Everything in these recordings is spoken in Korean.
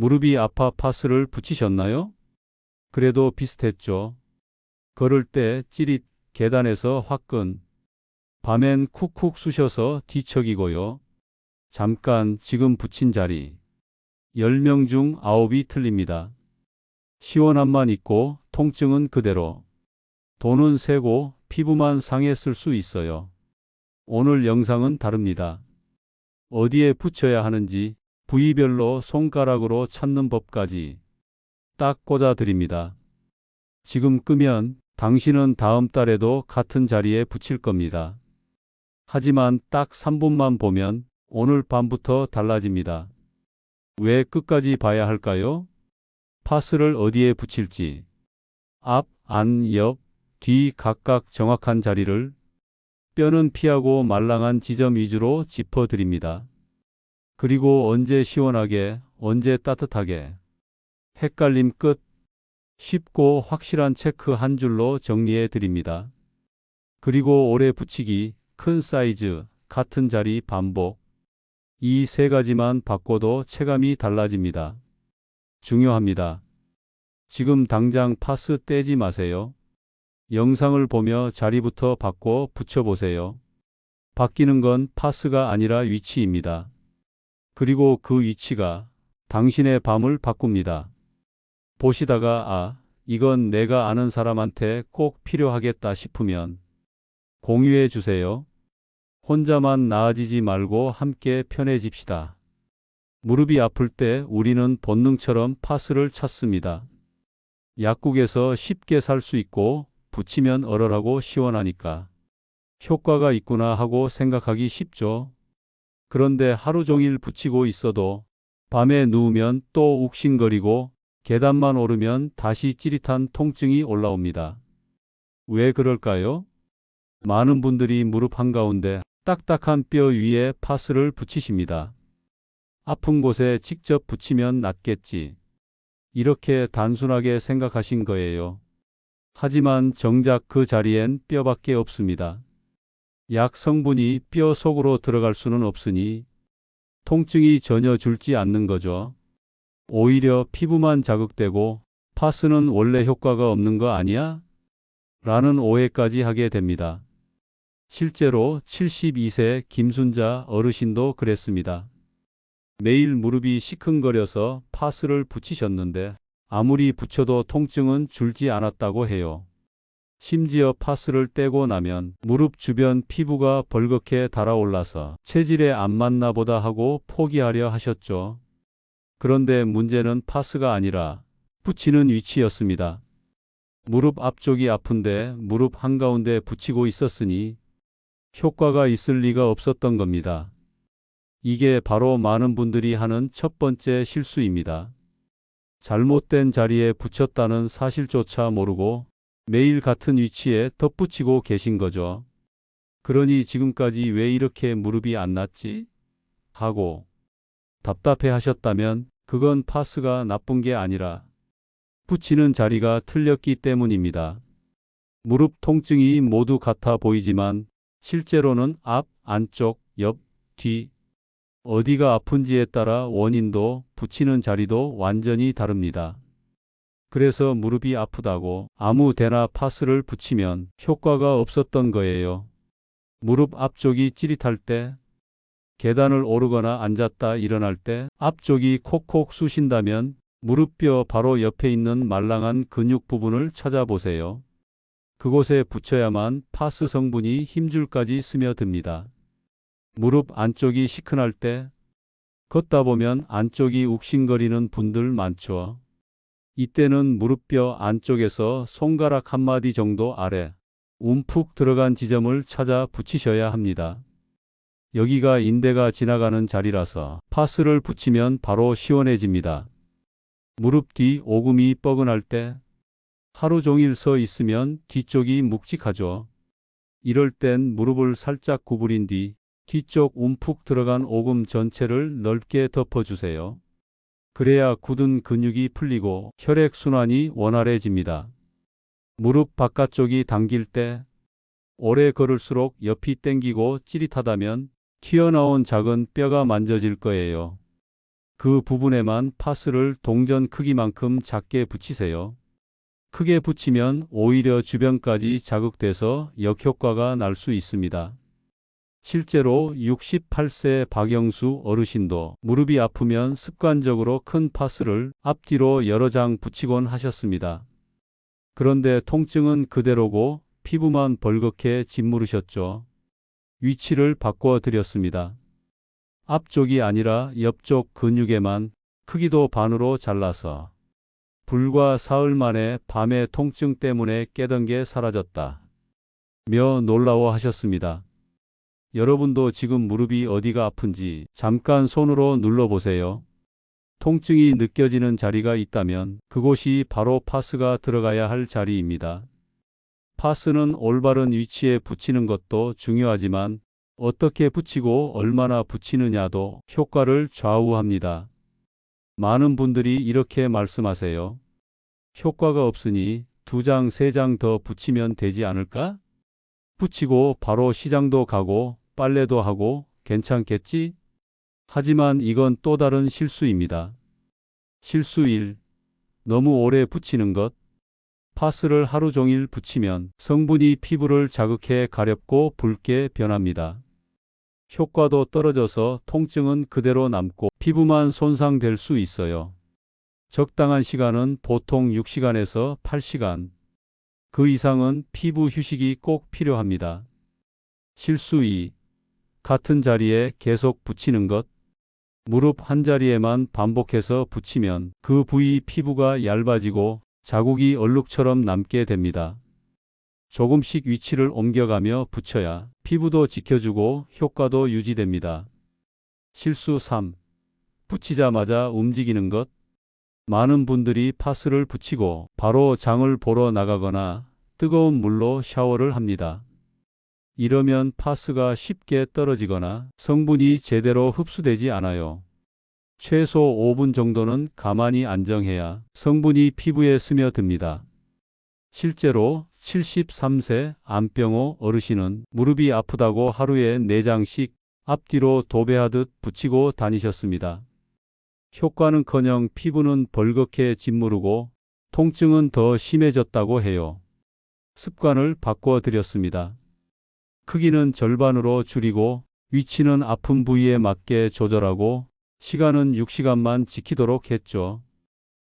무릎이 아파 파스를 붙이셨나요? 그래도 비슷했죠. 걸을 때 찌릿, 계단에서 화끈. 밤엔 쿡쿡 쑤셔서 뒤척이고요. 잠깐 지금 붙인 자리. 10명 중 9이 틀립니다. 시원함만 있고 통증은 그대로. 돈은 세고 피부만 상했을 수 있어요. 오늘 영상은 다릅니다. 어디에 붙여야 하는지 부위별로 손가락으로 찾는 법까지 딱 꽂아 드립니다. 지금 끄면 당신은 다음 달에도 같은 자리에 붙일 겁니다. 하지만 딱 3분만 보면 오늘 밤부터 달라집니다. 왜 끝까지 봐야 할까요? 파스를 어디에 붙일지. 앞, 안, 옆, 뒤 각각 정확한 자리를 뼈는 피하고 말랑한 지점 위주로 짚어 드립니다. 그리고 언제 시원하게, 언제 따뜻하게. 헷갈림 끝. 쉽고 확실한 체크 한 줄로 정리해 드립니다. 그리고 오래 붙이기, 큰 사이즈, 같은 자리 반복. 이 세 가지만 바꿔도 체감이 달라집니다. 중요합니다. 지금 당장 파스 떼지 마세요. 영상을 보며 자리부터 바꿔 붙여보세요. 바뀌는 건 파스가 아니라 위치입니다. 그리고 그 위치가 당신의 밤을 바꿉니다. 보시다가 아, 이건 내가 아는 사람한테 꼭 필요하겠다 싶으면 공유해 주세요. 혼자만 나아지지 말고 함께 편해집시다. 무릎이 아플 때 우리는 본능처럼 파스를 찾습니다. 약국에서 쉽게 살 수 있고 붙이면 얼얼하고 시원하니까 효과가 있구나 하고 생각하기 쉽죠. 그런데 하루 종일 붙이고 있어도 밤에 누우면 또 욱신거리고 계단만 오르면 다시 찌릿한 통증이 올라옵니다. 왜 그럴까요? 많은 분들이 무릎 한가운데 딱딱한 뼈 위에 파스를 붙이십니다. 아픈 곳에 직접 붙이면 낫겠지. 이렇게 단순하게 생각하신 거예요. 하지만 정작 그 자리엔 뼈밖에 없습니다. 약 성분이 뼈 속으로 들어갈 수는 없으니 통증이 전혀 줄지 않는 거죠. 오히려 피부만 자극되고 파스는 원래 효과가 없는 거 아니야? 라는 오해까지 하게 됩니다. 실제로 72세 김순자 어르신도 그랬습니다. 매일 무릎이 시큰거려서 파스를 붙이셨는데 아무리 붙여도 통증은 줄지 않았다고 해요. 심지어 파스를 떼고 나면 무릎 주변 피부가 벌겋게 달아올라서 체질에 안 맞나 보다 하고 포기하려 하셨죠. 그런데 문제는 파스가 아니라 붙이는 위치였습니다. 무릎 앞쪽이 아픈데 무릎 한가운데 붙이고 있었으니 효과가 있을 리가 없었던 겁니다. 이게 바로 많은 분들이 하는 첫 번째 실수입니다. 잘못된 자리에 붙였다는 사실조차 모르고 매일 같은 위치에 덧붙이고 계신 거죠. 그러니 지금까지 왜 이렇게 무릎이 안 낫지? 하고 답답해 하셨다면 그건 파스가 나쁜 게 아니라 붙이는 자리가 틀렸기 때문입니다. 무릎 통증이 모두 같아 보이지만 실제로는 앞, 안쪽, 옆, 뒤, 어디가 아픈지에 따라 원인도 붙이는 자리도 완전히 다릅니다. 그래서 무릎이 아프다고 아무 데나 파스를 붙이면 효과가 없었던 거예요. 무릎 앞쪽이 찌릿할 때, 계단을 오르거나 앉았다 일어날 때 앞쪽이 콕콕 쑤신다면 무릎뼈 바로 옆에 있는 말랑한 근육 부분을 찾아보세요. 그곳에 붙여야만 파스 성분이 힘줄까지 스며듭니다. 무릎 안쪽이 시큰할 때 걷다 보면 안쪽이 욱신거리는 분들 많죠. 이때는 무릎뼈 안쪽에서 손가락 한 마디 정도 아래 움푹 들어간 지점을 찾아 붙이셔야 합니다. 여기가 인대가 지나가는 자리라서 파스를 붙이면 바로 시원해집니다. 무릎 뒤 오금이 뻐근할 때 하루 종일 서 있으면 뒤쪽이 묵직하죠. 이럴 땐 무릎을 살짝 구부린 뒤 뒤쪽 움푹 들어간 오금 전체를 넓게 덮어주세요. 그래야 굳은 근육이 풀리고 혈액순환이 원활해집니다. 무릎 바깥쪽이 당길 때 오래 걸을수록 옆이 땡기고 찌릿하다면 튀어나온 작은 뼈가 만져질 거예요. 그 부분에만 파스를 동전 크기만큼 작게 붙이세요. 크게 붙이면 오히려 주변까지 자극돼서 역효과가 날 수 있습니다. 실제로 68세 박영수 어르신도 무릎이 아프면 습관적으로 큰 파스를 앞뒤로 여러 장 붙이곤 하셨습니다. 그런데 통증은 그대로고 피부만 벌겋게 짓무르셨죠. 위치를 바꿔 드렸습니다. 앞쪽이 아니라 옆쪽 근육에만 크기도 반으로 잘라서 불과 사흘 만에 밤의 통증 때문에 깨던 게 사라졌다. 며 놀라워 하셨습니다. 여러분도 지금 무릎이 어디가 아픈지 잠깐 손으로 눌러보세요. 통증이 느껴지는 자리가 있다면 그곳이 바로 파스가 들어가야 할 자리입니다. 파스는 올바른 위치에 붙이는 것도 중요하지만 어떻게 붙이고 얼마나 붙이느냐도 효과를 좌우합니다. 많은 분들이 이렇게 말씀하세요. 효과가 없으니 두 장, 세 장 더 붙이면 되지 않을까? 붙이고 바로 시장도 가고 빨래도 하고 괜찮겠지? 하지만 이건 또 다른 실수입니다. 실수 1. 너무 오래 붙이는 것. 파스를 하루 종일 붙이면 성분이 피부를 자극해 가렵고 붉게 변합니다. 효과도 떨어져서 통증은 그대로 남고 피부만 손상될 수 있어요. 적당한 시간은 보통 6시간에서 8시간. 그 이상은 피부 휴식이 꼭 필요합니다. 실수 2. 같은 자리에 계속 붙이는 것. 무릎 한 자리에만 반복해서 붙이면 그 부위 피부가 얇아지고 자국이 얼룩처럼 남게 됩니다. 조금씩 위치를 옮겨가며 붙여야 피부도 지켜주고 효과도 유지됩니다. 실수 3. 붙이자마자 움직이는 것. 많은 분들이 파스를 붙이고 바로 장을 보러 나가거나 뜨거운 물로 샤워를 합니다. 이러면 파스가 쉽게 떨어지거나 성분이 제대로 흡수되지 않아요. 최소 5분 정도는 가만히 안정해야 성분이 피부에 스며듭니다. 실제로 73세 안병호 어르신은 무릎이 아프다고 하루에 4장씩 앞뒤로 도배하듯 붙이고 다니셨습니다. 효과는커녕 피부는 벌겋게 짓무르고 통증은 더 심해졌다고 해요. 습관을 바꿔 드렸습니다. 크기는 절반으로 줄이고 위치는 아픈 부위에 맞게 조절하고 시간은 6시간만 지키도록 했죠.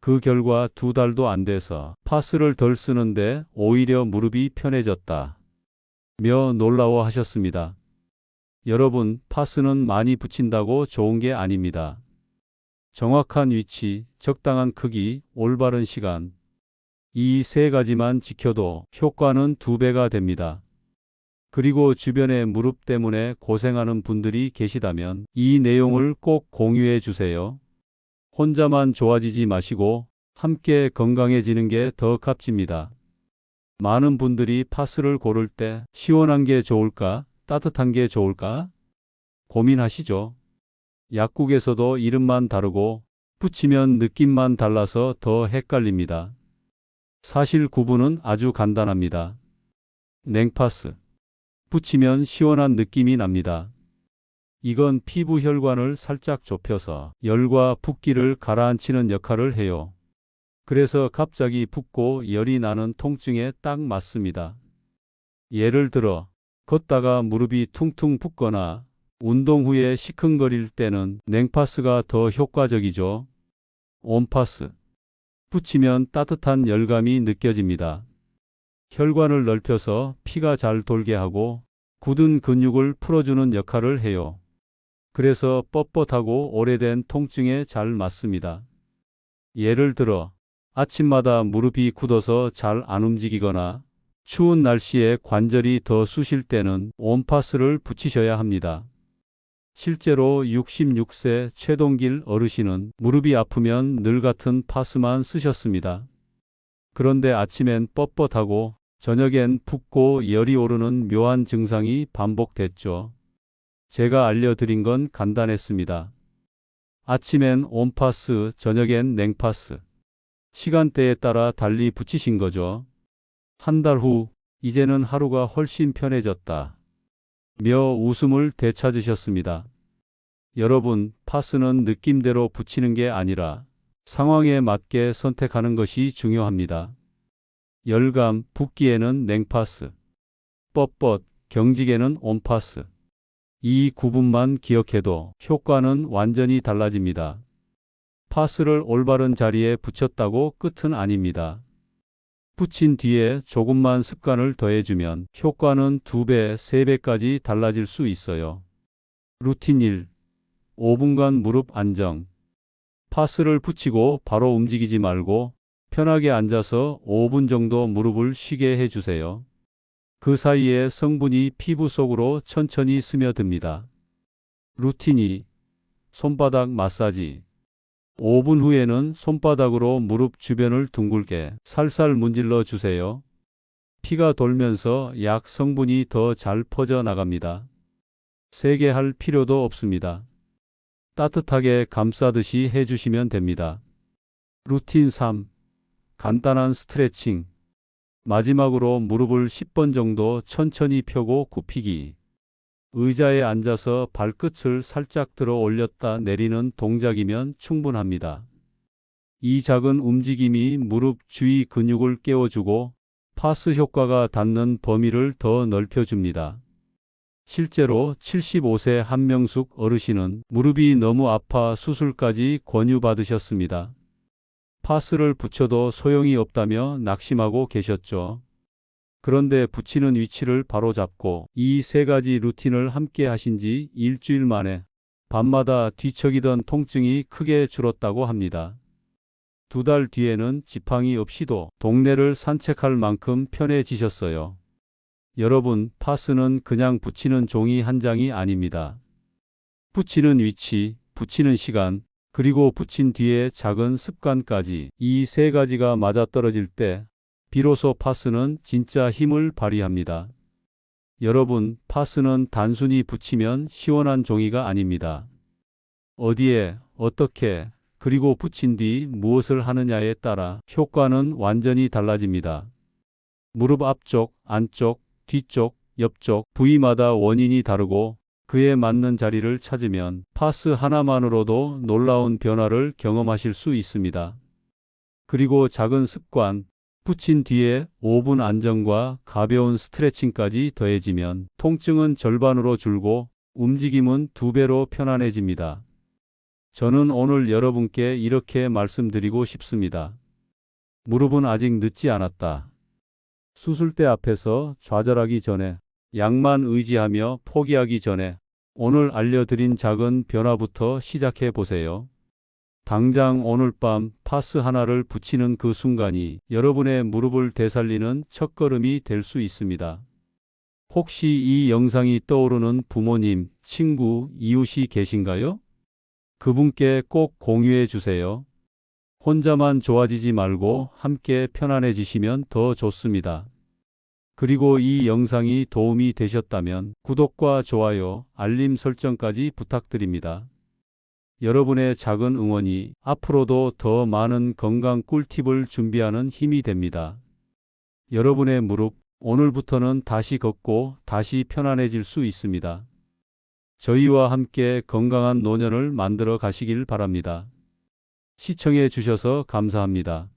그 결과 두 달도 안 돼서 파스를 덜 쓰는데 오히려 무릎이 편해졌다. 며 놀라워 하셨습니다. 여러분, 파스는 많이 붙인다고 좋은 게 아닙니다. 정확한 위치, 적당한 크기, 올바른 시간. 이 세 가지만 지켜도 효과는 두 배가 됩니다. 그리고 주변에 무릎 때문에 고생하는 분들이 계시다면 이 내용을 꼭 공유해 주세요. 혼자만 좋아지지 마시고 함께 건강해지는 게 더 값집니다. 많은 분들이 파스를 고를 때 시원한 게 좋을까, 따뜻한 게 좋을까 고민하시죠. 약국에서도 이름만 다르고 붙이면 느낌만 달라서 더 헷갈립니다. 사실 구분은 아주 간단합니다. 냉파스. 붙이면 시원한 느낌이 납니다. 이건 피부 혈관을 살짝 좁혀서 열과 붓기를 가라앉히는 역할을 해요. 그래서 갑자기 붓고 열이 나는 통증에 딱 맞습니다. 예를 들어 걷다가 무릎이 퉁퉁 붓거나 운동 후에 시큰거릴 때는 냉파스가 더 효과적이죠. 온파스. 붙이면 따뜻한 열감이 느껴집니다. 혈관을 넓혀서 피가 잘 돌게 하고 굳은 근육을 풀어주는 역할을 해요. 그래서 뻣뻣하고 오래된 통증에 잘 맞습니다. 예를 들어 아침마다 무릎이 굳어서 잘 안 움직이거나 추운 날씨에 관절이 더 쑤실 때는 온파스를 붙이셔야 합니다. 실제로 66세 최동길 어르신은 무릎이 아프면 늘 같은 파스만 쓰셨습니다. 그런데 아침엔 뻣뻣하고 저녁엔 붓고 열이 오르는 묘한 증상이 반복됐죠. 제가 알려드린 건 간단했습니다. 아침엔 온파스, 저녁엔 냉파스. 시간대에 따라 달리 붙이신 거죠. 한 달 후, 이제는 하루가 훨씬 편해졌다. 며 웃음을 되찾으셨습니다. 여러분, 파스는 느낌대로 붙이는 게 아니라 상황에 맞게 선택하는 것이 중요합니다. 열감, 붓기에는 냉파스, 뻣뻣, 경직에는 온파스. 이 구분만 기억해도 효과는 완전히 달라집니다. 파스를 올바른 자리에 붙였다고 끝은 아닙니다. 붙인 뒤에 조금만 습관을 더해주면 효과는 2배, 3배까지 달라질 수 있어요. 루틴 1. 5분간 무릎 안정. 파스를 붙이고 바로 움직이지 말고 편하게 앉아서 5분 정도 무릎을 쉬게 해주세요. 그 사이에 성분이 피부 속으로 천천히 스며듭니다. 루틴 2. 손바닥 마사지. 5분 후에는 손바닥으로 무릎 주변을 둥글게 살살 문질러 주세요. 피가 돌면서 약 성분이 더 잘 퍼져 나갑니다. 세게 할 필요도 없습니다. 따뜻하게 감싸듯이 해주시면 됩니다. 루틴 3. 간단한 스트레칭. 마지막으로 무릎을 10번 정도 천천히 펴고 굽히기. 의자에 앉아서 발끝을 살짝 들어 올렸다 내리는 동작이면 충분합니다. 이 작은 움직임이 무릎 주위 근육을 깨워주고 파스 효과가 닿는 범위를 더 넓혀줍니다. 실제로 75세 한명숙 어르신은 무릎이 너무 아파 수술까지 권유받으셨습니다. 파스를 붙여도 소용이 없다며 낙심하고 계셨죠. 그런데 붙이는 위치를 바로 잡고 이 세 가지 루틴을 함께 하신 지 일주일 만에 밤마다 뒤척이던 통증이 크게 줄었다고 합니다. 두 달 뒤에는 지팡이 없이도 동네를 산책할 만큼 편해지셨어요. 여러분, 파스는 그냥 붙이는 종이 한 장이 아닙니다. 붙이는 위치, 붙이는 시간, 그리고 붙인 뒤에 작은 습관까지 이 세 가지가 맞아떨어질 때 비로소 파스는 진짜 힘을 발휘합니다. 여러분, 파스는 단순히 붙이면 시원한 종이가 아닙니다. 어디에, 어떻게, 그리고 붙인 뒤 무엇을 하느냐에 따라 효과는 완전히 달라집니다. 무릎 앞쪽, 안쪽, 뒤쪽, 옆쪽 부위마다 원인이 다르고 그에 맞는 자리를 찾으면 파스 하나만으로도 놀라운 변화를 경험하실 수 있습니다. 그리고 작은 습관, 붙인 뒤에 5분 안정과 가벼운 스트레칭까지 더해지면 통증은 절반으로 줄고 움직임은 두 배로 편안해집니다. 저는 오늘 여러분께 이렇게 말씀드리고 싶습니다. 무릎은 아직 늦지 않았다. 수술대 앞에서 좌절하기 전에 약만 의지하며 포기하기 전에 오늘 알려드린 작은 변화부터 시작해 보세요. 당장 오늘 밤 파스 하나를 붙이는 그 순간이 여러분의 무릎을 되살리는 첫걸음이 될 수 있습니다. 혹시 이 영상이 떠오르는 부모님, 친구, 이웃이 계신가요? 그분께 꼭 공유해 주세요. 혼자만 좋아지지 말고 함께 편안해지시면 더 좋습니다. 그리고 이 영상이 도움이 되셨다면 구독과 좋아요, 알림 설정까지 부탁드립니다. 여러분의 작은 응원이 앞으로도 더 많은 건강 꿀팁을 준비하는 힘이 됩니다. 여러분의 무릎, 오늘부터는 다시 걷고 다시 편안해질 수 있습니다. 저희와 함께 건강한 노년을 만들어 가시길 바랍니다. 시청해 주셔서 감사합니다.